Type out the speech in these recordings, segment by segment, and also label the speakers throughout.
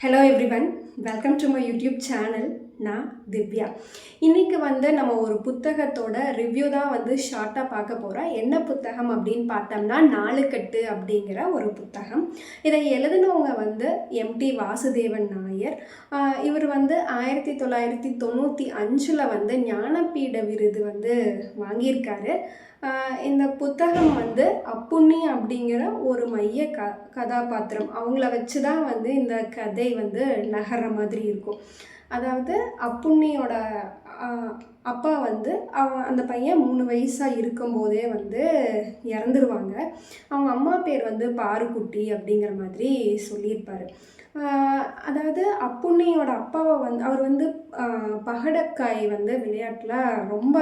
Speaker 1: Hello everyone welcome to my YouTube channel நான் திவ்யா. இன்றைக்கி வந்து நம்ம ஒரு புத்தகத்தோட ரிவ்யூ தான் வந்து ஷார்ட்டாக பார்க்க போகிறோம் என்ன புத்தகம் அப்படின்னு பார்த்தோம்னா நாலுக்கட்டு அப்படிங்கிற ஒரு புத்தகம். இதை எழுதினவங்க வந்து எம்டி வாசுதேவன் நாயர். இவர் வந்து ஆயிரத்தி தொள்ளாயிரத்தி தொண்ணூற்றி அஞ்சில் வந்து ஞானபீட விருது வந்து வாங்கியிருக்காரு. இந்த புத்தகம் வந்து அப்புண்ணி அப்படிங்கிற ஒரு மைய க கதாபாத்திரம். அவங்கள வச்சு தான் வந்து இந்த கதை வந்து நகர்ற மாதிரி இருக்கும். அதாவது அப்புண்ணியோட அப்பா வந்து அவன் அந்த பையன் மூணு வயசாக இருக்கும்போதே வந்து இறந்துருவாங்க. அவங்க அம்மா பேர் வந்து பாருக்குட்டி அப்படிங்கிற மாதிரி சொல்லியிருப்பார். அதாவது அப்புண்ணியோட அப்பாவை வந்து அவர் வந்து பகடக்காய் வந்து விளையாட்டில் ரொம்ப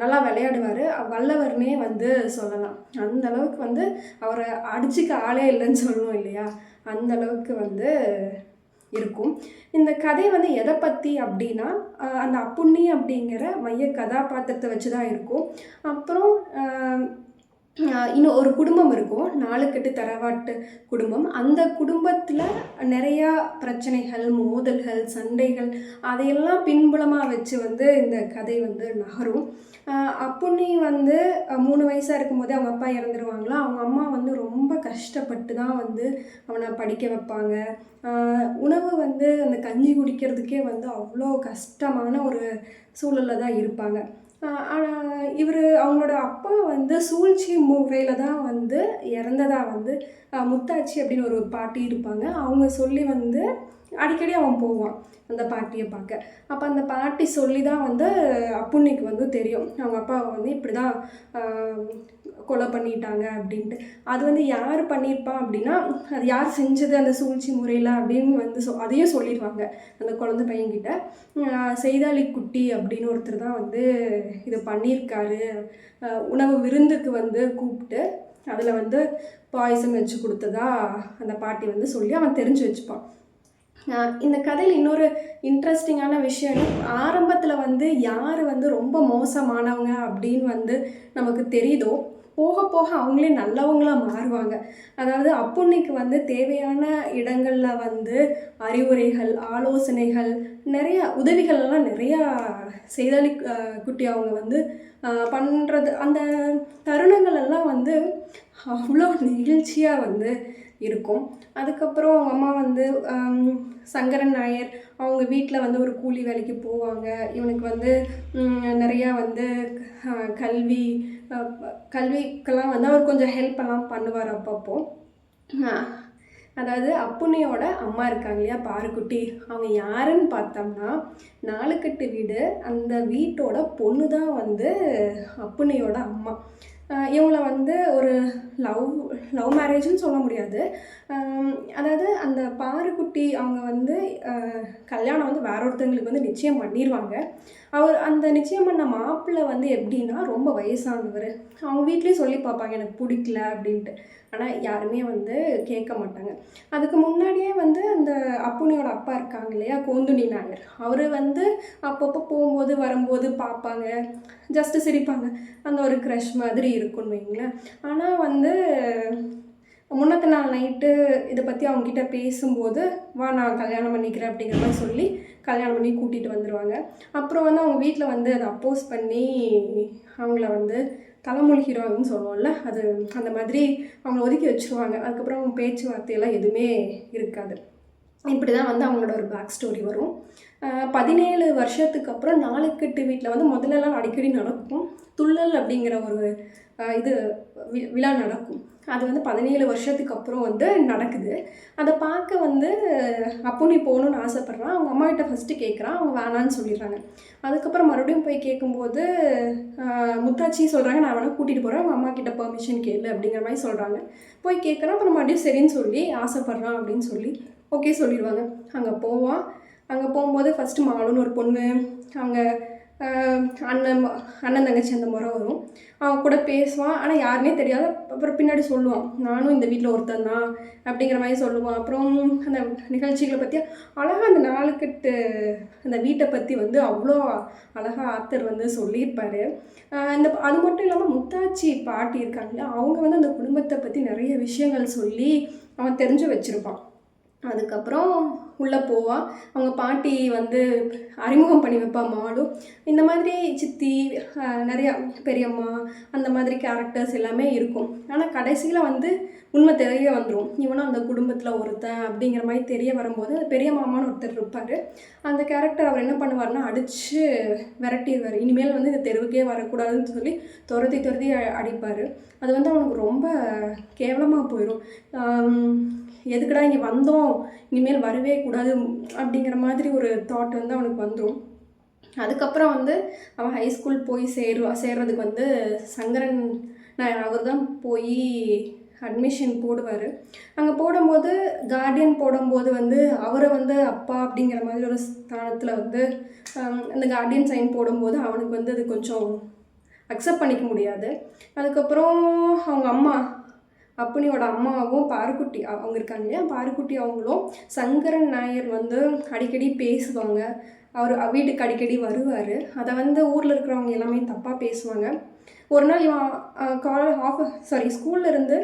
Speaker 1: நல்லா விளையாடுவார். வல்லவர்னே வந்து சொல்லலாம். அந்த அளவுக்கு வந்து அவரை அடிச்சுக்க ஆளே இல்லைன்னு சொல்லணும் இல்லையா? அந்த அளவுக்கு வந்து இருக்கும். இந்த கதை வந்து எதை பற்றி அப்படின்னா அந்த அப்புண்ணி அப்படிங்கிற மைய கதாபாத்திரத்தை வச்சு தான் இருக்கும். அப்புறம் இன்னும் ஒரு குடும்பம் இருக்கும். நாலுக்கட்டு தரவாட்டு குடும்பம். அந்த குடும்பத்தில் நிறையா பிரச்சனைகள் மோதல்கள் சண்டைகள் அதையெல்லாம் பின்புலமாக வச்சு வந்து இந்த கதை வந்து நகரும். அப்புண்ணி வந்து மூணு வயசாக இருக்கும்போதே அவங்க அப்பா இறந்துருவாங்களா? அவங்க அம்மா வந்து ரொம்ப கஷ்டப்பட்டு தான் வந்து அவனை படிக்க வைப்பாங்க. உணவு வந்து அந்த கஞ்சி குடிக்கிறதுக்கே வந்து அவ்வளோ கஷ்டமான ஒரு சூழலில் தான் இருப்பாங்க ஆனால் இவர் அவங்களோட அப்பா வந்து சூழ்ச்சி முறையில் தான் வந்து இறந்ததாக வந்து முத்தாச்சி அப்படின்னு ஒரு பாட்டி இருப்பாங்க. அவங்க சொல்லி வந்து அடிக்கடி அவன் போவான் அந்த பாட்டியை பார்க்க. அப்போ அந்த பாட்டி சொல்லி தான் வந்து அப்புண்ணிக்கு வந்து தெரியும். அவங்க அப்பாவை வந்து இப்படி தான் கொலை பண்ணிட்டாங்க அப்படின்ட்டு. அது வந்து யார் பண்ணியிருப்பான் அப்படின்னா அது யார் செஞ்சது அந்த சூழ்ச்சி முறையில் அப்படின்னு வந்து சொ அதையும் சொல்லிடுவாங்க அந்த குழந்தை பையன்கிட்ட. செய்தாளி குட்டி அப்படின்னு ஒருத்தர் தான் வந்து இதை பண்ணியிருக்காரு. உணவு விருந்துக்கு வந்து கூப்பிட்டு அதில் வந்து பாய்சன் வச்சு கொடுத்ததா அந்த பாட்டி வந்து சொல்லி அவன் தெரிஞ்சு வச்சுப்பான். இந்த கதையில் இன்னொரு இன்ட்ரெஸ்டிங்கான விஷயம் ஆரம்பத்தில் வந்து யார் வந்து ரொம்ப மோசமானவங்க அப்படின்னு வந்து நமக்கு தெரியுதோ போக போக அவங்களே நல்லவங்களாக மாறுவாங்க. அதாவது அப்புண்ணிக்கு வந்து தேவையான இடங்களில் வந்து அறிவுரைகள் ஆலோசனைகள் நிறைய உதவிகள்லாம் நிறையா செய்தாளி குட்டி அவங்க வந்து பண்ணுறது அந்த தருணங்கள் எல்லாம் வந்து அவ்வளோ நெகிழ்ச்சியாக வந்து இருக்கும். அதுக்கப்புறம் அவங்க அம்மா வந்து சங்கரன் நாயர் அவங்க வீட்டில் வந்து ஒரு கூலி வேலைக்கு போவாங்க. இவனுக்கு வந்து நிறையா வந்து கல்வி கல்விக்கெல்லாம் வந்து அவர் கொஞ்சம் ஹெல்ப் எல்லாம் பண்ணுவார் அப்பப்போ. அதாவது அப்புனையோட அம்மா இருக்காங்க இல்லையா பாருக்குட்டி. அவங்க யாருன்னு பார்த்தோம்னா நாலுக்கட்டு வீடு அந்த வீட்டோட பொண்ணு தான் வந்து அப்புனையோட அம்மா. இவங்கள வந்து ஒரு லவ் லவ் மேரேஜ்னு சொல்ல முடியாது. அதாவது அந்த பாருக்குட்டி அவங்க வந்து கல்யாணம் வந்து வேற ஒருத்தவங்களுக்கு வந்து நிச்சயம் பண்ணிடுவாங்க அவர் அந்த நிச்சயம் பண்ண மாப்பிள்ளை வந்து எப்படின்னா ரொம்ப வயசானவர். அவங்க வீட்லேயும் சொல்லி பார்ப்பாங்க எனக்கு பிடிக்கல அப்படின்ட்டு. ஆனால் யாருமே வந்து கேட்க மாட்டாங்க. அதுக்கு முன்னாடியே வந்து அந்த அப்புனியோட அப்பா இருக்காங்க இல்லையா கோந்துணி நாயர். அவர் வந்து அப்பப்போ போகும்போது வரும்போது பார்ப்பாங்க. ஜஸ்ட்டு சிரிப்பாங்க. அந்த ஒரு க்ரஷ் மாதிரி இருக்கும்னு வைங்களேன். ஆனால் வந்து முன்னத்த நாள் நைட்டு இதை பற்றி அவங்கக்கிட்ட பேசும்போது வா நான் கல்யாணம் பண்ணிக்கிறேன் அப்படிங்கிற மாதிரி சொல்லி கல்யாணம் பண்ணி கூட்டிகிட்டு வந்துடுவாங்க அப்புறம் வந்து அவங்க வீட்டில் வந்து அதை அப்போஸ் பண்ணி அவங்கள வந்து தலைமொழி ஹீரோயின்னு சொல்லுவோம்ல அது அந்த மாதிரி அவங்கள ஒதுக்கி வச்சுருவாங்க. அதுக்கப்புறம் பேச்சுவார்த்தையெல்லாம் எதுவுமே இருக்காது. இப்படி தான் வந்து அவங்களோட ஒரு பேக் ஸ்டோரி வரும். பதினேழு வருஷத்துக்கு அப்புறம் நாலுக்கெட்டு வீட்டில் வந்து முதல்லலாம் அடிக்கடி நடக்கும். துள்ளல் அப்படிங்கிற ஒரு இது வி- விழா நடக்கும். அது வந்து பதினேழு வருஷத்துக்கு அப்புறம் வந்து நடக்குது. அதை பார்க்க வந்து அப்புனி போகணுன்னு ஆசைப்பட்றான். அவங்க அம்மா கிட்ட ஃபஸ்ட்டு கேட்குறான் அவங்க வேணான்னு சொல்லிடுறாங்க. அதுக்கப்புறம் மறுபடியும் போய் கேட்கும்போது முத்தாச்சி சொல்கிறாங்க நான் வேணால் கூட்டிகிட்டு போகிறேன் அவங்க அம்மா கிட்ட பெர்மிஷன் கேளு அப்படிங்கிற மாதிரி சொல்கிறாங்க போய் கேட்குறான் அப்புறம் மறுபடியும் சரின்னு சொல்லி ஆசைப்பட்றான் அப்படின்னு சொல்லி ஓகே சொல்லிடுவாங்க. அங்கே போவான் அங்கே போகும்போது ஃபஸ்ட்டு மாலுன்னு ஒரு பொண்ணு அங்கே அண்ணன் அண்ணன் தங்கச்சி அந்த முறை வரும். அவன் கூட பேசுவான் ஆனால் யாருமே தெரியாது அப்புறம் பின்னாடி சொல்லுவான் நானும் இந்த வீட்டில் ஒருத்தன் தான் அப்படிங்கிற மாதிரி சொல்லுவான் அப்புறம் அந்த நிகழ்ச்சிகளை பற்றி அழகாக அந்த நாளுக்கட்டு அந்த வீட்டை பற்றி வந்து அவ்வளோ அழகாக ஆத்தர் வந்து சொல்லியிருப்பார். இந்த அது மட்டும் இல்லாமல் முத்தாச்சி பாட்டி இருக்காங்கல்ல அவங்க வந்து அந்த குடும்பத்தை பற்றி நிறைய விஷயங்கள் சொல்லி அவன் தெரிஞ்சு வச்சுருப்பான். அதுக்கப்புறம் உள்ளே போவாள் அவங்க பாட்டி வந்து அறிமுகம் பண்ணி வைப்பா மாடும் இந்த மாதிரி சித்தி நிறையா பெரியம்மா அந்த மாதிரி கேரக்டர்ஸ் எல்லாமே இருக்கும். ஆனால் கடைசியில் வந்து உண்மை தெரிய வந்துடும் இவனும் அந்த குடும்பத்தில் ஒருத்தன் அப்படிங்கிற மாதிரி தெரிய வரும்போது அந்த பெரிய மாமான்னு ஒருத்தர் இருப்பார். அந்த கேரக்டர் அவர் என்ன பண்ணுவார்னா அடித்து விரட்டிடுவார் இனிமேல் வந்து இந்த தெருவுக்கே வரக்கூடாதுன்னு சொல்லி துரத்தி துரத்தி அடிப்பார். அது வந்து அவனுக்கு ரொம்ப கேவலமாக போயிடும் எதுக்குடா இங்கே வந்தோம்? இனிமேல் வரவே கூடாது அப்படிங்கிற மாதிரி ஒரு தாட் வந்து அவனுக்கு வந்துடும் அதுக்கப்புறம் வந்து அவன் ஹை ஸ்கூல் போய் சேருவா சேர்றதுக்கு வந்து சங்கரன் நான் அவர் தான் போய் அட்மிஷன் போடுவார். அங்கே போடும்போது கார்டியன் போடும்போது வந்து அவரை வந்து அப்பா அப்படிங்கிற மாதிரி ஒரு ஸ்தானத்தில் வந்து அந்த கார்டியன் சைன் போடும்போது அவனுக்கு வந்து அது கொஞ்சம் அக்செப்ட் பண்ணிக்க முடியாது. அதுக்கப்புறம் அவங்க அம்மா அப்புனியோட அம்மாவும் பாருக்குட்டி அவங்க இருக்காங்க இல்லையா? பாருக்குட்டி அவங்களும் சங்கரன் நாயர் வந்து அடிக்கடி பேசுவாங்க. அவர் வீட்டுக்கு அடிக்கடி வருவார். அதை வந்து ஊரில் இருக்கிறவங்க எல்லாமே தப்பாக பேசுவாங்க. ஒரு நாள் இவன் கால ஆஃப் சாரி ஸ்கூல்ல இருந்து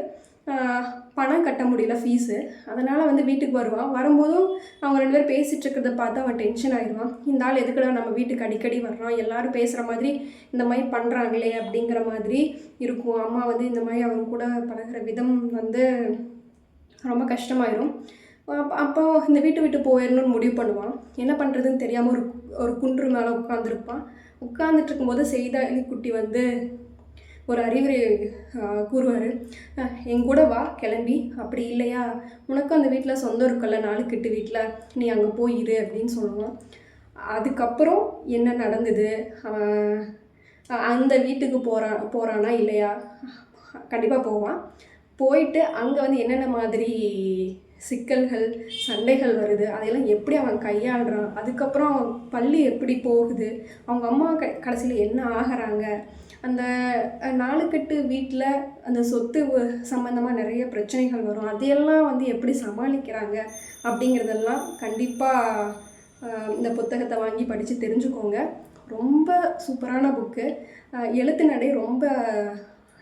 Speaker 1: பணம் கட்ட முடியல ஃபீஸு அதனால் வந்து வீட்டுக்கு வருவான் வரும்போதும் அவங்க ரெண்டு பேரும் பேசிகிட்டு இருக்கிறத பார்த்து அவன் டென்ஷன் ஆகிடுவான் இந்த ஆள் எதுக்குடா நம்ம வீட்டுக்கு அடிக்கடி வர்றான்? எல்லாரும் பேசுகிற மாதிரி இந்த மாதிரி பண்ணுறாங்களே அப்படிங்கிற மாதிரி இருக்கும். அம்மா வந்து இந்த மாதிரி அவங்க கூட பழகுற விதம் வந்து ரொம்ப கஷ்டமாயிரும். அப்போ அப்போ இந்த வீட்டு விட்டு போயிடணும்னு முடிவு பண்ணுவான். என்ன பண்ணுறதுன்னு தெரியாமல் ஒரு ஒரு குன்று மேலே உட்காந்துருப்பான் உட்காந்துட்டு இருக்கும்போது செய்தாலி குட்டி வந்து ஒரு அறிவுரை கூறுவார். என் கூட வா கிளம்பி. அப்படி இல்லையா? உனக்கும் அந்த வீட்டில் சொந்தம் நாலு கிட்டு வீட்டில் நீ அங்கே போயிரு அப்படின்னு சொல்லுவான். அதுக்கப்புறம் என்ன நடந்தது? அவன் அந்த வீட்டுக்கு போகிறான் போகிறானா இல்லையா? கண்டிப்பாக போவான். போயிட்டு அங்கே வந்து என்னென்ன மாதிரி சிக்கல்கள் சண்டைகள் வருது. அதையெல்லாம் எப்படி அவன் கையாளுறான்? அதுக்கப்புறம் அவன் பள்ளி எப்படி போகுது? அவங்க அம்மா க கடைசியில் என்ன ஆகிறாங்க? அந்த நாளுக்கட்டு வீட்டில் அந்த சொத்து சம்மந்தமாக நிறைய பிரச்சனைகள் வரும். அதையெல்லாம் வந்து எப்படி சமாளிக்கிறாங்க? அப்படிங்கிறதெல்லாம் கண்டிப்பாக இந்த புத்தகத்தை வாங்கி படித்து தெரிஞ்சுக்கோங்க. ரொம்ப சூப்பரான புக்கு. எழுத்து நடை ரொம்ப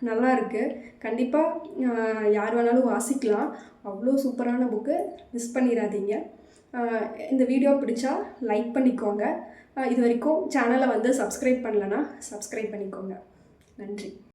Speaker 1: நல்லா இருக்குது கண்டிப்பாக யார் வேணாலும் வாசிக்கலாம். அவ்வளோ சூப்பரான புக்கு. மிஸ் பண்ணிடாதீங்க இந்த வீடியோ பிடிச்சா லைக் பண்ணிக்கோங்க. இது வரைக்கும் சேனலை வந்து சப்ஸ்கிரைப் பண்ணலன்னா சப்ஸ்கிரைப் பண்ணிக்கோங்க. நன்றி.